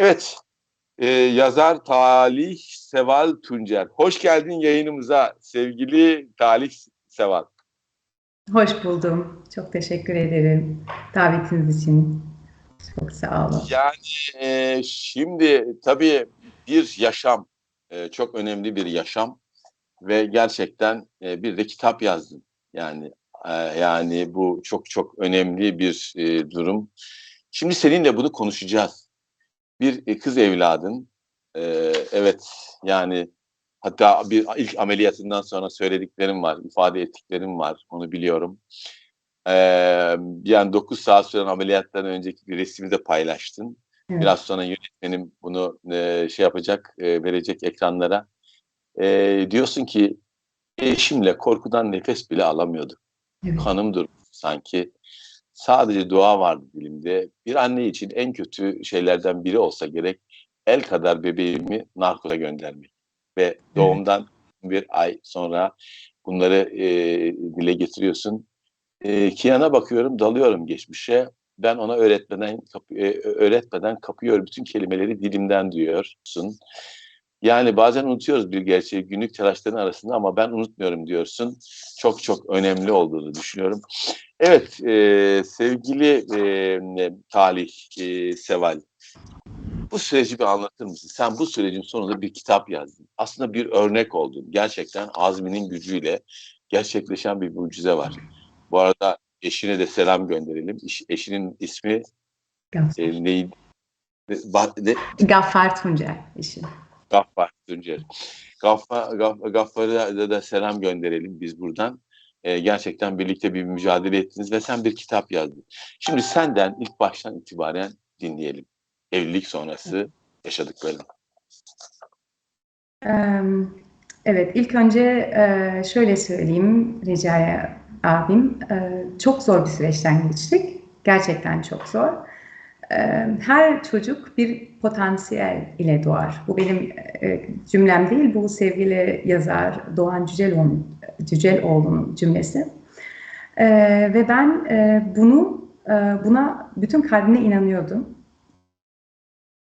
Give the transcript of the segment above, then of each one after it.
Evet, e, yazar Talih Seval Tuncer. Hoş geldin yayınımıza sevgili Talih Seval. Hoş buldum. Çok teşekkür ederim davetiniz için. Çok sağ olun. Yani e, şimdi tabii bir yaşam, e, çok önemli bir yaşam ve gerçekten e, bir de kitap yazdın. Yani e, yani bu çok çok önemli bir e, durum. Şimdi seninle bunu konuşacağız. Bir e, kız evladın, e, evet yani hatta bir ilk ameliyatından sonra söylediklerim var, ifade ettiklerim var, onu biliyorum. Ee, yani 9 saat süren ameliyattan önceki bir resmi de paylaştın. Evet. Biraz sonra yönetmenim bunu e, şey yapacak, e, verecek ekranlara. E, diyorsun ki eşimle korkudan nefes bile alamıyordum. Evet. Kanım durmuş sanki. Sadece dua vardı dilimde. Bir anne için en kötü şeylerden biri olsa gerek el kadar bebeğimi narkoza göndermek. Ve doğumdan bir ay sonra bunları e, dile getiriyorsun. E, Kiyan'a bakıyorum, dalıyorum geçmişe. Ben ona öğretmeden kapı- e, öğretmeden kapıyor bütün kelimeleri dilimden diyorsun. Yani bazen unutuyoruz bir gerçeği günlük telaşların arasında ama ben unutmuyorum diyorsun. Çok çok önemli olduğunu düşünüyorum. Evet e, sevgili e, Talih e, Seval. Bu süreci bir anlatır mısın? Sen bu sürecin sonunda bir kitap yazdın. Aslında bir örnek oldun. Gerçekten azminin gücüyle gerçekleşen bir mucize var. Bu arada eşine de selam gönderelim. Eş- eşinin ismi Gaffar, e, neydi? Ne- Gaffar Tuncer. Gaffar Tuncer. Gaffar, Gaff- Gaffar'a da, da selam gönderelim biz buradan. Ee, gerçekten birlikte bir mücadele ettiniz ve sen bir kitap yazdın. Şimdi senden ilk baştan itibaren dinleyelim. Evlilik sonrası yaşadıklarını. Evet, ilk önce e, şöyle söyleyeyim Recai abim. e, Çok zor bir süreçten geçtik. Gerçekten çok zor. Her çocuk bir potansiyel ile doğar. Bu benim cümlem değil, bu sevgili yazar Doğan Cüceloğlu'nun cümlesi. Ve ben bunu buna bütün kalbimle inanıyordum.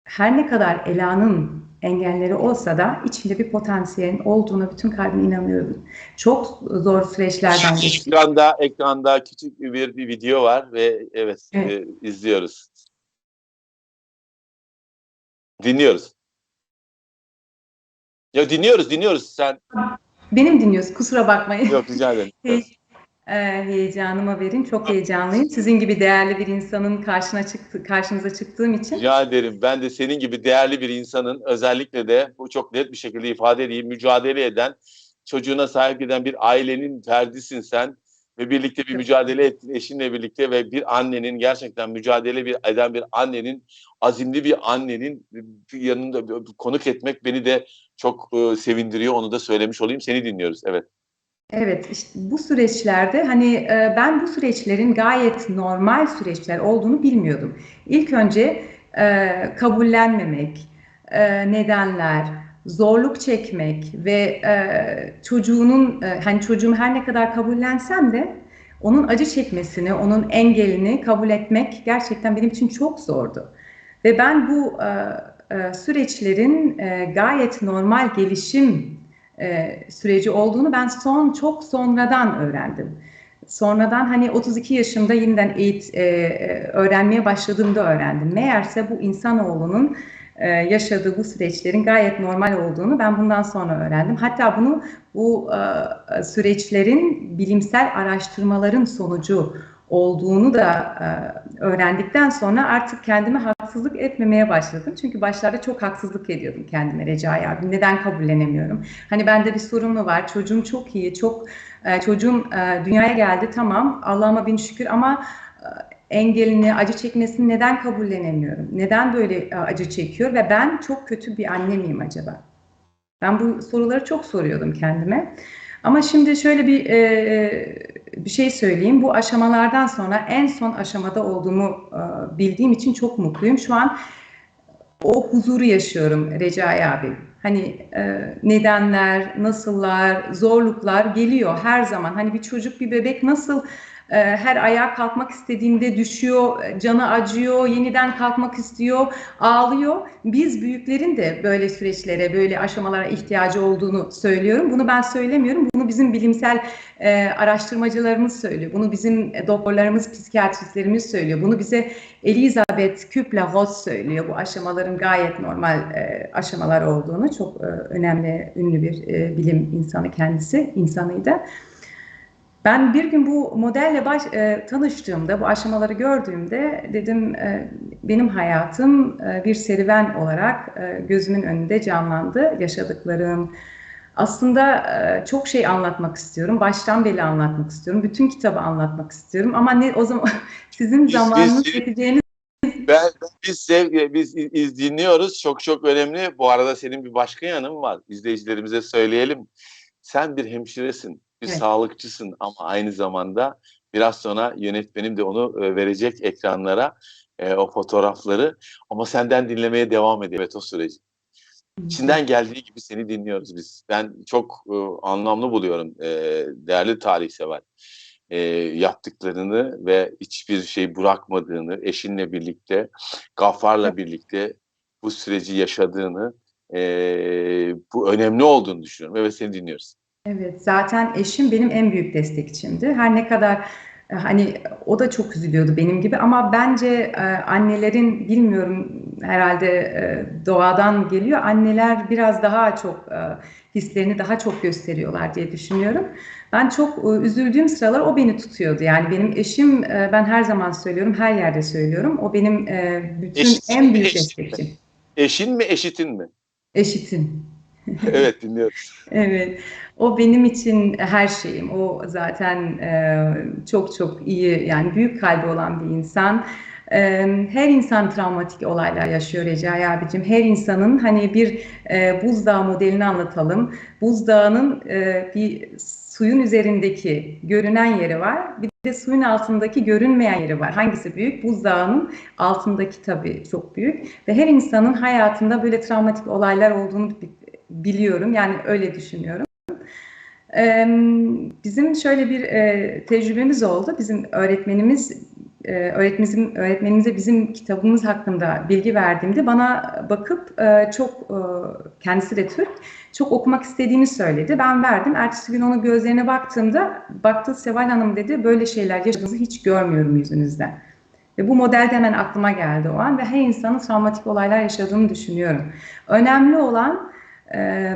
Her ne kadar Ela'nın engelleri olsa da içinde bir potansiyelin olduğuna bütün kalbimle inanıyordum. Çok zor süreçlerden geçtik. Ekranda, ekranda küçük bir, bir video var ve evet, Evet. e, izliyoruz. Dinliyoruz. Ya dinliyoruz, dinliyoruz. Sen Benim dinliyorsun, kusura bakmayın. yok rica ederim. Hey- Ee, heyecanıma verin. Çok heyecanlıyım. Sizin gibi değerli bir insanın karşına çıktı, karşınıza çıktığım için. Rica ederim. Ben de senin gibi değerli bir insanın özellikle de bu çok net bir şekilde ifade edeyim mücadele eden, çocuğuna sahip giden bir ailenin ferdisin sen ve birlikte bir mücadele ettin eşinle birlikte ve bir annenin gerçekten mücadele bir eden bir annenin azimli bir annenin yanında konuk etmek beni de çok e, sevindiriyor. Onu da söylemiş olayım. Seni dinliyoruz. Evet. Evet, işte bu süreçlerde hani e, ben bu süreçlerin gayet normal süreçler olduğunu bilmiyordum. İlk önce e, kabullenmemek, e, nedenler, zorluk çekmek ve e, çocuğunun e, hani çocuğumu her ne kadar kabullensem de onun acı çekmesini, onun engelini kabul etmek gerçekten benim için çok zordu. Ve ben bu e, e, süreçlerin e, gayet normal gelişim e, süreci olduğunu ben son çok sonradan öğrendim. Sonradan hani 32 yaşımda yeniden eğit e, e, öğrenmeye başladığımda öğrendim. Meğerse bu insanoğlunun e, yaşadığı bu süreçlerin gayet normal olduğunu ben bundan sonra öğrendim. Hatta bunu bu e, süreçlerin bilimsel araştırmaların sonucu olduğunu da e, öğrendikten sonra artık kendime haksızlık etmemeye başladım. Çünkü başlarda çok haksızlık ediyordum kendime Recai abi. Neden kabullenemiyorum? Hani bende bir sorun mu var? Çocuğum çok iyi, çok çocuğum dünyaya geldi tamam Allah'ıma bin şükür ama engelini, acı çekmesini neden kabullenemiyorum? Neden böyle e, acı çekiyor ve ben çok kötü bir anne miyim acaba? Ben bu soruları çok soruyordum kendime. Ama şimdi şöyle bir e, bir şey söyleyeyim. Bu aşamalardan sonra en son aşamada olduğumu e, bildiğim için çok mutluyum. Şu an o huzuru yaşıyorum Recai abi. Hani e, nedenler, nasıllar, zorluklar geliyor her zaman. Hani bir çocuk, bir bebek nasıl e, her ayağa kalkmak istediğinde düşüyor, canı acıyor, yeniden kalkmak istiyor, ağlıyor. Biz büyüklerin de böyle süreçlere, böyle aşamalara ihtiyacı olduğunu söylüyorum. Bunu ben söylemiyorum. Bunu bizim bilimsel e, araştırmacılarımız söylüyor. Bunu bizim doktorlarımız, psikiyatristlerimiz söylüyor. Bunu bize Elizabeth Kübler-Ross söylüyor. Bu aşamaların gayet normal e, aşamalar olduğunu. Çok e, önemli, ünlü bir e, bilim insanı kendisi, insanıydı. Ben bir gün bu modelle baş, e, tanıştığımda, bu aşamaları gördüğümde dedim e, benim hayatım e, bir serüven olarak e, gözümün önünde canlandı. Yaşadıklarım, aslında e, çok şey anlatmak istiyorum. Baştan beri anlatmak istiyorum. Bütün kitabı anlatmak istiyorum. Ama ne o zaman sizin Biz- zamanınız biz- yeteceğiniz Ben, biz sev, biz iz- dinliyoruz. Çok çok önemli. Bu arada senin bir başka yanın var. İzleyicilerimize söyleyelim. Sen bir hemşiresin, bir Evet. sağlıkçısın ama aynı zamanda biraz sonra yönetmenim de onu verecek ekranlara e, o fotoğrafları. Ama senden dinlemeye devam ediyor evet, o süreci. İçinden geldiği gibi seni dinliyoruz biz. Ben çok e, anlamlı buluyorum e, değerli tarihsever e, yaptıklarını ve hiçbir şey bırakmadığını, eşinle birlikte, Gaffar'la birlikte bu süreci yaşadığını, e, bu önemli olduğunu düşünüyorum. Evet seni dinliyoruz. Evet, zaten eşim benim en büyük destekçimdi. Her ne kadar e, hani o da çok üzülüyordu benim gibi ama bence e, annelerin bilmiyorum herhalde e, doğadan geliyor. Anneler biraz daha çok e, hislerini daha çok gösteriyorlar diye düşünüyorum. Ben çok e, üzüldüğüm sıralar o beni tutuyordu. Yani benim eşim e, ben her zaman söylüyorum, her yerde söylüyorum. O benim e, bütün Eşit- en büyük destekçim. Eşin mi, eşitin mi? Eşitim. evet dinliyoruz. Evet, o benim için her şeyim. O zaten e, çok çok iyi, yani büyük kalbi olan bir insan. E, her insan travmatik olaylar yaşıyor Recai abicim. Her insanın hani bir e, buzdağı modelini anlatalım. Buzdağının e, bir suyun üzerindeki görünen yeri var. Bir de suyun altındaki görünmeyen yeri var. Hangisi büyük? Buzdağının altındaki tabii çok büyük. Ve her insanın hayatında böyle travmatik olaylar olduğunu biliyorum. Yani öyle düşünüyorum. Bizim şöyle bir tecrübemiz oldu. Bizim öğretmenimiz öğretmenimizin öğretmenimize bizim kitabımız hakkında bilgi verdiğimde bana bakıp çok kendisi de Türk çok okumak istediğini söyledi. Ben verdim. Ertesi gün onun gözlerine baktığımda baktı Seval Hanım dedi böyle şeyler yaşadığınızı hiç görmüyorum yüzünüzden. Ve bu model de hemen aklıma geldi o an ve her insanın travmatik olaylar yaşadığını düşünüyorum. Önemli olan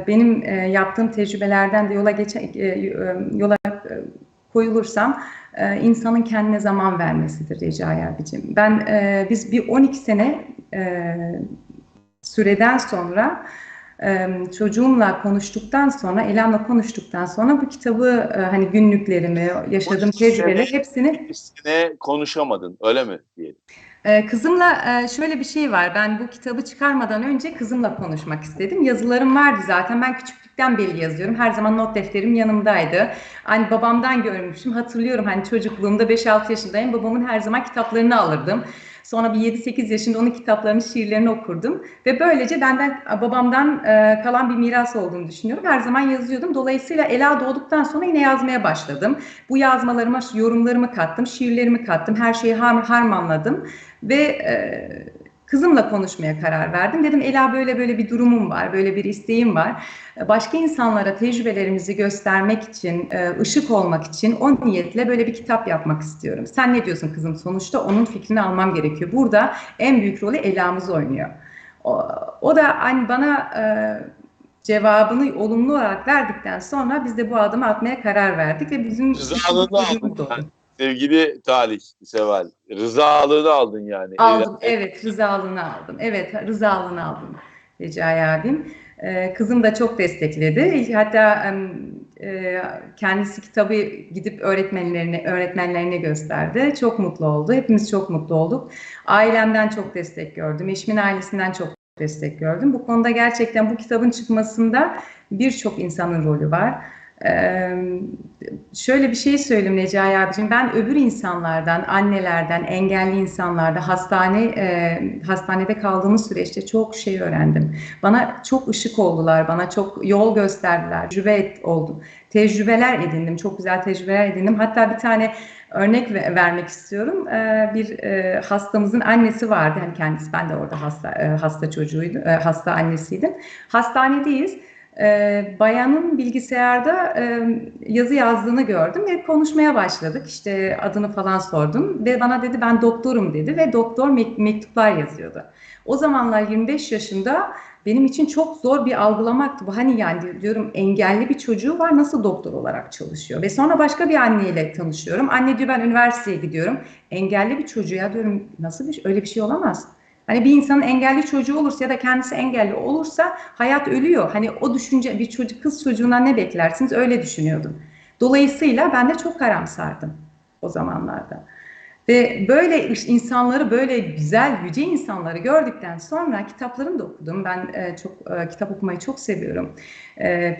benim e, yaptığım tecrübelerden de yola geçe, e, e, yola koyulursam insanın kendine zaman vermesidir Recai abicim. Ben biz bir 12 sene süreden sonra çocuğumla konuştuktan sonra, Elam'la konuştuktan sonra bu kitabı hani günlüklerimi, yaşadığım 12 sene- tecrübeleri hepsini Üstüne konuşamadın öyle mi diyelim. Ee, Kızımla e, şöyle bir şey var. Ben bu kitabı çıkarmadan önce kızımla konuşmak istedim. Yazılarım vardı zaten. Ben küçüklükten beri yazıyorum. Her zaman not defterim yanımdaydı. Hani babamdan görmüşüm. Hatırlıyorum hani çocukluğumda 5-6 yaşındayım. Babamın her zaman kitaplarını alırdım. Sonra bir 7-8 yaşında onun kitaplarını, şiirlerini okurdum. Ve böylece benden, babamdan e, kalan bir miras olduğunu düşünüyorum. Her zaman yazıyordum. Dolayısıyla Ela doğduktan sonra yine yazmaya başladım. Bu yazmalarıma yorumlarımı kattım, şiirlerimi kattım. Her şeyi har harmanladım. Ve e, kızımla konuşmaya karar verdim. Dedim Ela böyle böyle bir durumum var, böyle bir isteğim var. Başka insanlara tecrübelerimizi göstermek için, e, ışık olmak için o niyetle böyle bir kitap yapmak istiyorum. Sen ne diyorsun kızım? Sonuçta onun fikrini almam gerekiyor. Burada en büyük rolü Ela'mız oynuyor. O, o da hani bana e, cevabını olumlu olarak verdikten sonra biz de bu adımı atmaya karar verdik ve bizim Rızalığını yani. Sevgili Talih Seval, rızalığını aldın yani. Aldım, evet rızalığını aldım. Evet rızalığını aldım Recai abim. Ee, kızım da çok destekledi. Hatta e, kendisi kitabı gidip öğretmenlerine öğretmenlerine gösterdi. Çok mutlu oldu. Hepimiz çok mutlu olduk. Ailemden çok destek gördüm. Eşimin ailesinden çok destek gördüm. Bu konuda gerçekten bu kitabın çıkmasında birçok insanın rolü var. Şöyle bir şey söyleyeyim Recai abicim. Ben öbür insanlardan, annelerden, engelli insanlardan, hastane e, hastanede kaldığımız süreçte çok şey öğrendim. Bana çok ışık oldular, bana çok yol gösterdiler, tecrübe et, oldu. Tecrübeler edindim, çok güzel tecrübeler edindim. Hatta bir tane örnek ve- vermek istiyorum. Bir hastamızın annesi vardı. Hani kendisi ben de orada hasta hasta çocuğuydu, hasta annesiydim. Hastanedeyiz. Ee, bayanın bilgisayarda e, yazı yazdığını gördüm ve konuşmaya başladık. İşte adını falan sordum ve bana dedi ben doktorum dedi ve doktor mek- mektuplar yazıyordu. O zamanlar 25 yaşında benim için çok zor bir algılamaktı bu. Hani yani diyorum engelli bir çocuğu var nasıl doktor olarak çalışıyor? Ve sonra başka bir anneyle tanışıyorum. Anne diyor ben üniversiteye gidiyorum. Engelli bir çocuğa diyorum nasıl bir öyle bir şey olamaz. Hani bir insanın engelli çocuğu olursa ya da kendisi engelli olursa hayat ölüyor. Hani o düşünce bir çocuk kız çocuğundan ne beklersiniz öyle düşünüyordum. Dolayısıyla ben de çok karamsardım o zamanlarda. Ve böyle insanları böyle güzel, yüce insanları gördükten sonra kitaplarını da okudum. Ben e, çok e, kitap okumayı çok seviyorum. E, e,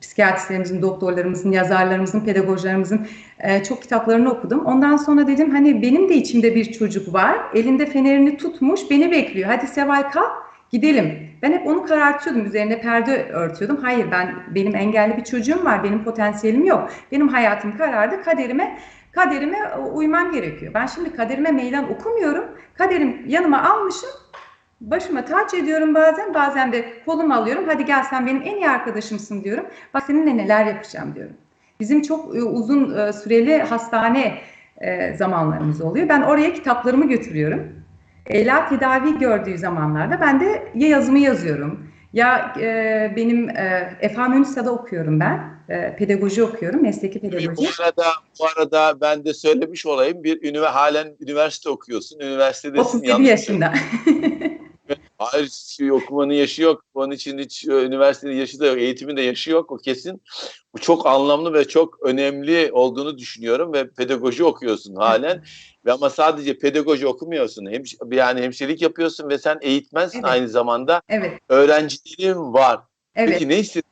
psikiyatristlerimizin, doktorlarımızın, yazarlarımızın, pedagoglarımızın e, çok kitaplarını okudum. Ondan sonra dedim hani benim de içimde bir çocuk var. Elinde fenerini tutmuş, beni bekliyor. Hadi Seval kalk, gidelim. Ben hep onu karartıyordum, üzerine perde örtüyordum. Hayır ben benim engelli bir çocuğum var, benim potansiyelim yok. Benim hayatım karardı, kaderime kaderime uymam gerekiyor. Ben şimdi kaderime meydan okumuyorum. Kaderim yanıma almışım. Başıma taç ediyorum bazen. Bazen de kolumu alıyorum. Hadi gel sen benim en iyi arkadaşımsın diyorum. Bak seninle neler yapacağım diyorum. Bizim çok uzun süreli hastane zamanlarımız oluyor. Ben oraya kitaplarımı götürüyorum. Ela tedavi gördüğü zamanlarda ben de ya yazımı yazıyorum ya e, benim e, Efham Ünisa'da okuyorum ben. E, pedagoji okuyorum, mesleki pedagoji. Bu arada, bu arada ben de söylemiş olayım. Bir ünivers halen üniversite okuyorsun. Üniversitedesin. 37 yaşında. Hayır, okumanın yaşı yok. Onun için hiç üniversitenin yaşı da yok. Eğitimin de yaşı yok. O kesin. Bu çok anlamlı ve çok önemli olduğunu düşünüyorum ve pedagoji okuyorsun halen. ve ama sadece pedagoji okumuyorsun. Hem yani hemşirelik yapıyorsun ve sen eğitmensin evet. aynı zamanda. Evet. Öğrencilerin var. Evet. Peki ne hissediyorsun?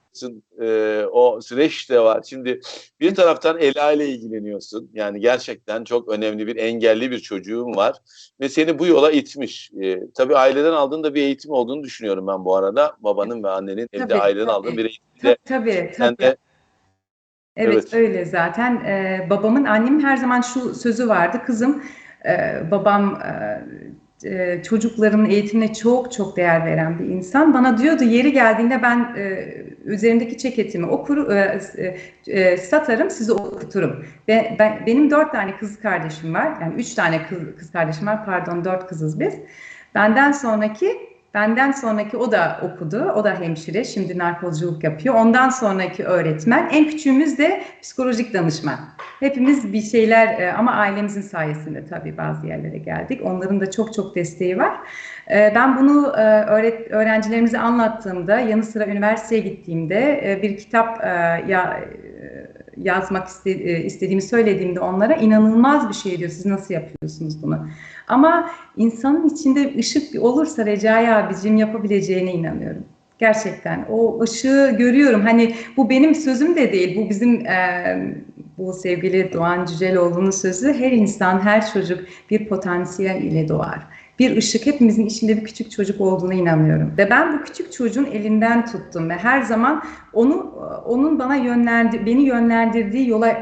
Ee, o süreç de var. Şimdi bir taraftan Ela ile ilgileniyorsun. Yani gerçekten çok önemli bir engelli bir çocuğun var. Ve seni bu yola itmiş. Ee, tabii aileden aldığın da bir eğitim olduğunu düşünüyorum ben bu arada. Babanın ve annenin evde Tabii, aileden tabii. aldığın bir eğitimde. Tabii, tabii. Tabii. de Evet, Evet. öyle zaten. Ee, babamın, annemin her zaman şu sözü vardı. Kızım, e, babam e, e, çocukların eğitimine çok çok değer veren bir insan. Bana diyordu yeri geldiğinde ben e, üzerindeki ceketimi okur, e, e, satarım, sizi okuturum. Ve ben, benim dört tane kız kardeşim var. Yani üç tane kız, kız kardeşim var. Pardon, dört kızız biz. Benden sonraki Benden sonraki o da okudu. O da hemşire. Şimdi narkozculuk yapıyor. Ondan sonraki öğretmen. En küçüğümüz de psikolojik danışman. Hepimiz bir şeyler e, ama ailemizin sayesinde tabii bazı yerlere geldik. Onların da çok çok desteği var. E, Ben bunu e, öğret öğrencilerimize anlattığımda, yanı sıra üniversiteye gittiğimde bir kitap ya yazmak e, istediğimi söylediğimde onlara inanılmaz bir şey diyor. Siz nasıl yapıyorsunuz bunu? Ama insanın içinde ışık olursa Recai abicim yapabileceğine inanıyorum. Gerçekten o ışığı görüyorum. Hani bu benim sözüm de değil. Bu bizim e, bu sevgili Doğan Cüceloğlu'nun sözü. Her insan, her çocuk bir potansiyel ile doğar. Bir ışık hepimizin içinde bir küçük çocuk olduğuna inanıyorum. Ve ben bu küçük çocuğun elinden tuttum ve her zaman onu onun bana yönlendi beni yönlendirdiği yola e,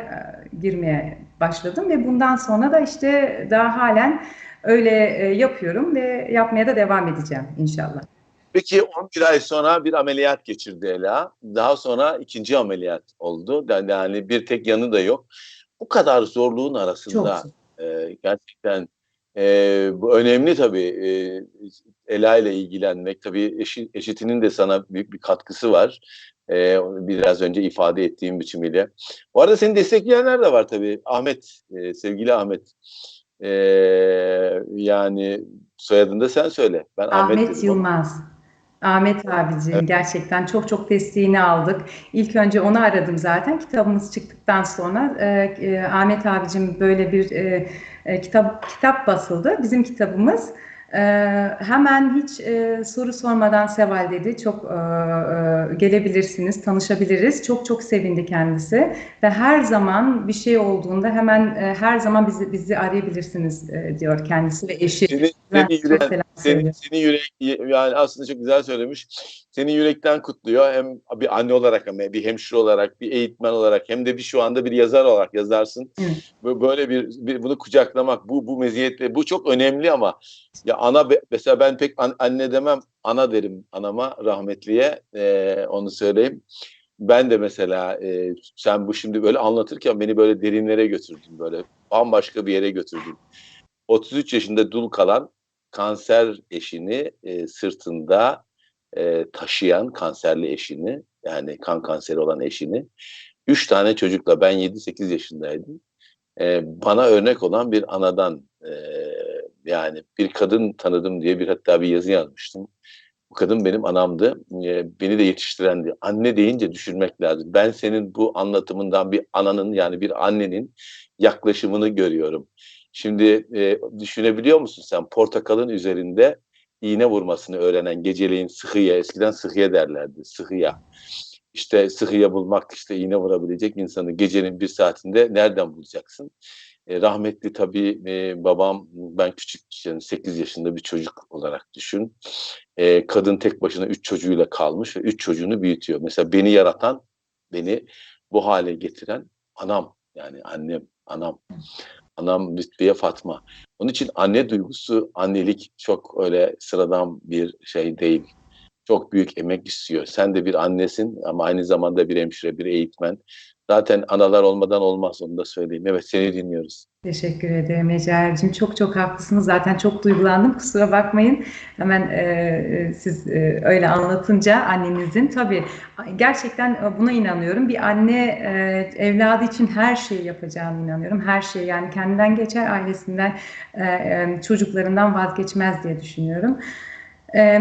girmeye başladım ve bundan sonra da işte daha halen öyle e, yapıyorum ve yapmaya da devam edeceğim inşallah. Peki 11 ay sonra bir ameliyat geçirdi Ela. Daha sonra ikinci ameliyat oldu. Yani bir tek yanı da yok. Bu kadar zorluğun arasında e, gerçekten e, bu önemli tabii. E, Ela ile ilgilenmek tabii eşi, eşitinin de sana büyük bir katkısı var. E, biraz önce ifade ettiğim biçimiyle. Bu arada seni destekleyenler de var tabii. Ahmet, e, sevgili Ahmet. E, yani soyadını da sen söyle. Ben Ahmet, Ahmet. Yılmaz. Ahmet abiciğim Evet. gerçekten çok çok desteğini aldık. İlk önce onu aradım zaten. Kitabımız çıktıktan sonra e, e, Ahmet abicim böyle bir e, e, kitap kitap basıldı. Bizim kitabımız. E, hemen hiç e, soru sormadan Seval dedi. Çok e, e, gelebilirsiniz, tanışabiliriz. Çok çok sevindi kendisi ve her zaman bir şey olduğunda hemen e, her zaman bizi bizi arayabilirsiniz e, diyor kendisi ve eşi. Yürek, selam senin, söylüyorum. senin yürek yani aslında çok güzel söylemiş. Seni yürekten kutluyor. Hem bir anne olarak hem bir hemşire olarak, bir eğitmen olarak hem de bir şu anda bir yazar olarak yazarsın. Evet. Böyle bir, bir bunu kucaklamak, bu bu meziyetle bu çok önemli ama ya ana mesela ben pek an- anne demem, ana derim anama rahmetliye. Ee, onu söyleyeyim. Ben de mesela e, sen bu şimdi böyle anlatırken beni böyle derinlere götürdün böyle bambaşka bir yere götürdün. 33 yaşında dul kalan kanser eşini e, sırtında e, taşıyan kanserli eşini yani kan kanseri olan eşini üç tane çocukla ben 7-8 yaşındaydım. E, bana örnek olan bir anadan e, yani bir kadın tanıdım diye bir hatta bir yazı yazmıştım. Bu kadın benim anamdı. Beni de yetiştirendi. Anne deyince düşünmek lazım. Ben senin bu anlatımından bir ananın yani bir annenin yaklaşımını görüyorum. Şimdi e, düşünebiliyor musun sen portakalın üzerinde iğne vurmasını öğrenen geceleyin sıhhiye eskiden sıhhiye derlerdi sıhhiye. İşte sıhhiye bulmak işte iğne vurabilecek insanı gecenin bir saatinde nereden bulacaksın? E, rahmetli tabii e, babam ben küçük yani 8 yaşında bir çocuk olarak düşün. E, kadın tek başına 3 çocuğuyla kalmış ve 3 çocuğunu büyütüyor. Mesela beni yaratan, beni bu hale getiren anam yani annem, anam. Anam Lütfiye Fatma. Onun için anne duygusu, annelik çok öyle sıradan bir şey değil. Çok büyük emek istiyor. Sen de bir annesin ama aynı zamanda bir hemşire, bir eğitmen. Zaten analar olmadan olmaz onu da söyleyeyim. Evet seni dinliyoruz. Teşekkür ederim Ece'cim. Çok çok haklısınız. Zaten çok duygulandım. Kusura bakmayın. Hemen e, e, siz e, öyle anlatınca annenizin tabii gerçekten e, buna inanıyorum. Bir anne e, evladı için her şeyi yapacağına inanıyorum. Her şey yani kendinden geçer, ailesinden, e, e, çocuklarından vazgeçmez diye düşünüyorum. E,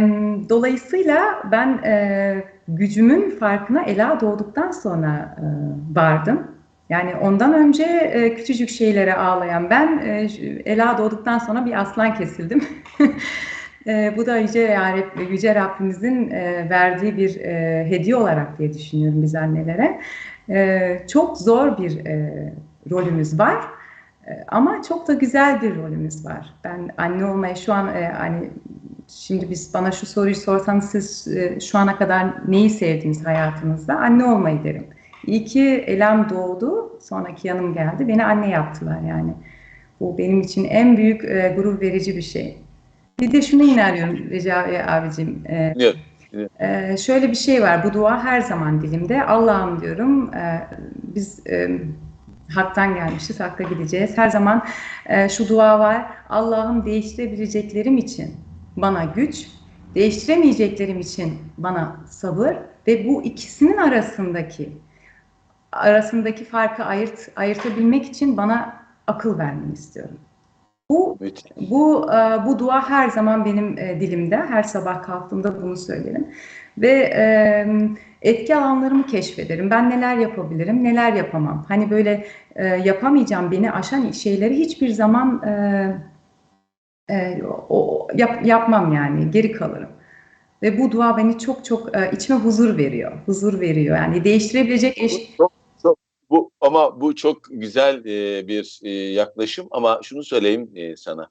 dolayısıyla ben e, gücümün farkına Ela doğduktan sonra e, vardım. Yani ondan önce e, küçücük şeylere ağlayan ben e, Ela doğduktan sonra bir aslan kesildim. e, bu da Yüce, Yarab- Yüce Rabbimizin e, verdiği bir e, hediye olarak diye düşünüyorum biz annelere. E, çok zor bir e, rolümüz var. E, ama çok da güzel bir rolümüz var. Ben anne olmayı şu an e, hani şimdi biz bana şu soruyu sorsanız siz e, şu ana kadar neyi sevdiniz hayatınızda? Anne olmayı derim. İyi ki Elem doğdu, sonraki yanım geldi. Beni anne yaptılar yani. Bu benim için en büyük e, gurur verici bir şey. Bir de şunu inanıyorum Recai abicim. E, Dinliyorum. e, şöyle bir şey var, bu dua her zaman dilimde. Allah'ım diyorum, e, biz e, haktan gelmişiz, hakka gideceğiz. Her zaman e, şu dua var, Allah'ım değiştirebileceklerim için bana güç, değiştiremeyeceklerim için bana sabır ve bu ikisinin arasındaki arasındaki farkı ayırt, ayırtabilmek için bana akıl vermeni istiyorum. Bu bu e, bu dua her zaman benim e, dilimde. Her sabah kalktığımda bunu söylerim. Ve e, etki alanlarımı keşfederim. Ben neler yapabilirim, neler yapamam. Hani böyle e, yapamayacağım, beni aşan şeyleri hiçbir zaman e, e, o, yap, yapmam yani. Geri kalırım. Ve bu dua beni çok çok e, içime huzur veriyor. Huzur veriyor. Yani değiştirebilecek eş, çok, bu ama bu çok güzel e, bir e, yaklaşım ama şunu söyleyeyim e, sana.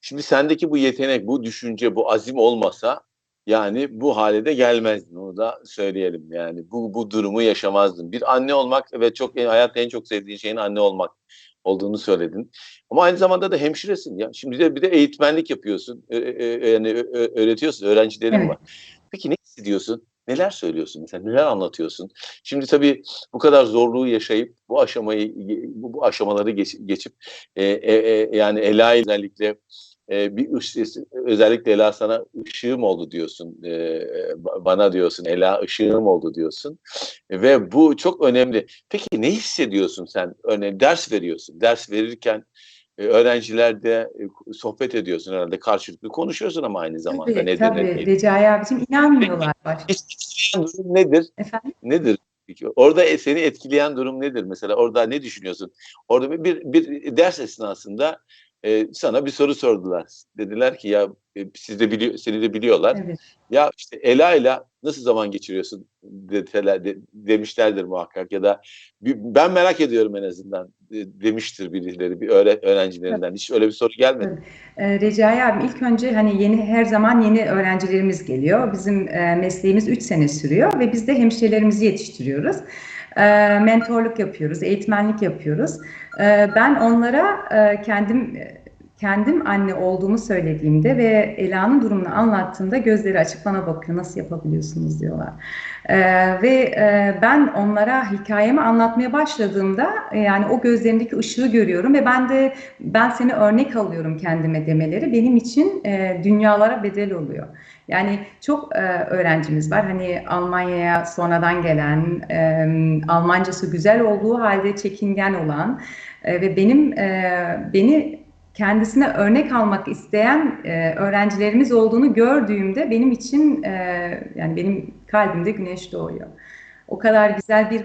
Şimdi sendeki bu yetenek, bu düşünce, bu azim olmasa yani bu hale de gelmezdin. Onu da söyleyelim. Yani bu bu durumu yaşamazdın. Bir anne olmak ve çok hayatta en çok sevdiğin şeyin anne olmak olduğunu söyledin. Ama aynı zamanda da hemşiresin ya. Şimdi de bir de eğitmenlik yapıyorsun. Yani öğretiyorsun, öğrencilerin Evet. var. Peki ne hissediyorsun? Neler söylüyorsun mesela? Neler anlatıyorsun? Şimdi tabii bu kadar zorluğu yaşayıp bu aşamayı bu, bu aşamaları geç- geçip e, e, e, yani Ela özellikle e, bir özellikle Ela sana ışığım oldu diyorsun. E, ba- bana diyorsun Ela ışığım oldu diyorsun. Ve bu çok önemli. Peki ne hissediyorsun sen? Örneğin ders veriyorsun. Ders verirken öğrencilerle e, sohbet ediyorsun herhalde karşılıklı konuşuyorsun ama aynı zamanda tabii, nedir tabii ne değil. Recai abicim inanmıyorlar baş. Etkileyen durum nedir? Efendim? Nedir? Orada e- seni etkileyen durum nedir? Mesela orada ne düşünüyorsun? Orada bir, bir, bir ders esnasında e, sana bir soru sordular. Dediler ki ya e, siz de biliyor, seni de biliyorlar. Evet. Ya işte Ela ile nasıl zaman geçiriyorsun deseler, de- demişlerdir muhakkak ya da bir- ben merak ediyorum en azından e, demiştir birileri bir öğre, öğrencilerinden. Hiç öyle bir soru gelmedi. Ee, Recai abim ilk önce hani yeni her zaman yeni öğrencilerimiz geliyor. Bizim e, mesleğimiz 3 sene sürüyor ve biz de hemşirelerimizi yetiştiriyoruz. E, mentorluk yapıyoruz, eğitmenlik yapıyoruz. E, ben onlara e, kendim kendim anne olduğumu söylediğimde ve Ela'nın durumunu anlattığımda gözleri açık bana bakıyor. Nasıl yapabiliyorsunuz diyorlar. E, ve e, ben onlara hikayemi anlatmaya başladığımda e, yani o gözlerindeki ışığı görüyorum ve ben de ben seni örnek alıyorum kendime demeleri benim için e, dünyalara bedel oluyor. Yani çok e, öğrencimiz var. Hani Almanya'ya sonradan gelen, e, Almancası güzel olduğu halde çekingen olan e, ve benim e, beni kendisine örnek almak isteyen e, öğrencilerimiz olduğunu gördüğümde benim için e, yani benim kalbimde güneş doğuyor. O kadar güzel bir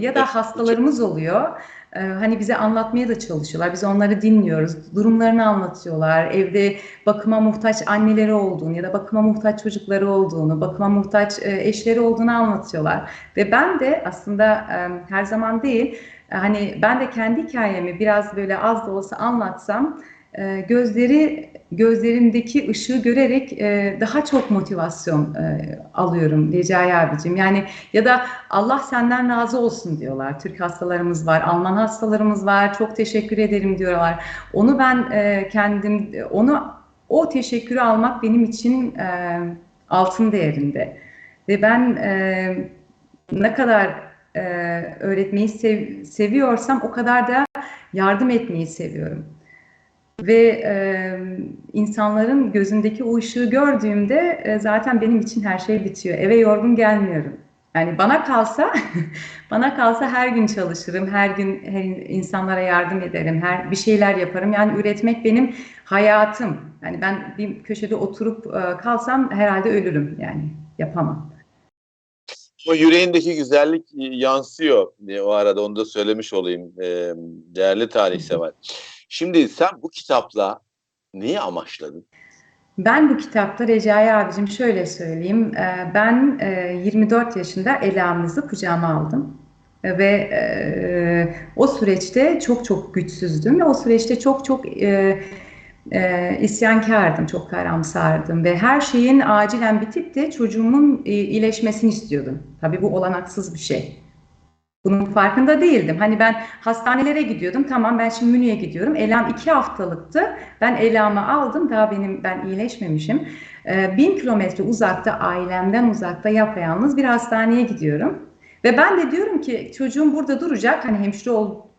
ya da hastalarımız oluyor. Ee, hani bize anlatmaya da çalışıyorlar. Biz onları dinliyoruz. Durumlarını anlatıyorlar. Evde bakıma muhtaç anneleri olduğunu ya da bakıma muhtaç çocukları olduğunu, bakıma muhtaç e, eşleri olduğunu anlatıyorlar. Ve ben de aslında e, her zaman değil, e, hani ben de kendi hikayemi biraz böyle az da olsa anlatsam e, gözleri gözlerindeki ışığı görerek e, daha çok motivasyon e, alıyorum Recai abicim. Yani ya da Allah senden razı olsun diyorlar. Türk hastalarımız var, Alman hastalarımız var. Çok teşekkür ederim diyorlar. Onu ben kendim onu o teşekkürü almak benim için altın değerinde. Ve ben ne kadar e, öğretmeyi sev, seviyorsam o kadar da yardım etmeyi seviyorum ve e, insanların gözündeki o ışığı gördüğümde e, zaten benim için her şey bitiyor. Eve yorgun gelmiyorum. Yani bana kalsa bana kalsa her gün çalışırım, her gün her insanlara yardım ederim, her bir şeyler yaparım. Yani üretmek benim hayatım. Yani ben bir köşede oturup e, kalsam herhalde ölürüm. Yani yapamam. O yüreğindeki güzellik yansıyor diye o arada onu da söylemiş olayım e, değerli tarihsever. Şimdi sen bu kitapla neyi amaçladın? Ben bu kitapta Recai abicim şöyle söyleyeyim. e, Ben e, 24 yaşında Ela'mızı kucağıma aldım. Ve e, o süreçte çok çok güçsüzdüm ve o süreçte çok çok e, e, isyankardım, çok karamsardım ve her şeyin acilen bitip de çocuğumun e, iyileşmesini istiyordum. Tabii bu olanaksız bir şey. Bunun farkında değildim. Hani ben hastanelere gidiyordum. Tamam ben şimdi Münih'e gidiyorum. Elam iki haftalıktı. Ben Elam'ı aldım. Daha benim ben iyileşmemişim. Ee, bin kilometre uzakta ailemden uzakta yapayalnız bir hastaneye gidiyorum. Ve ben de diyorum ki çocuğum burada duracak. Hani hemşire ol,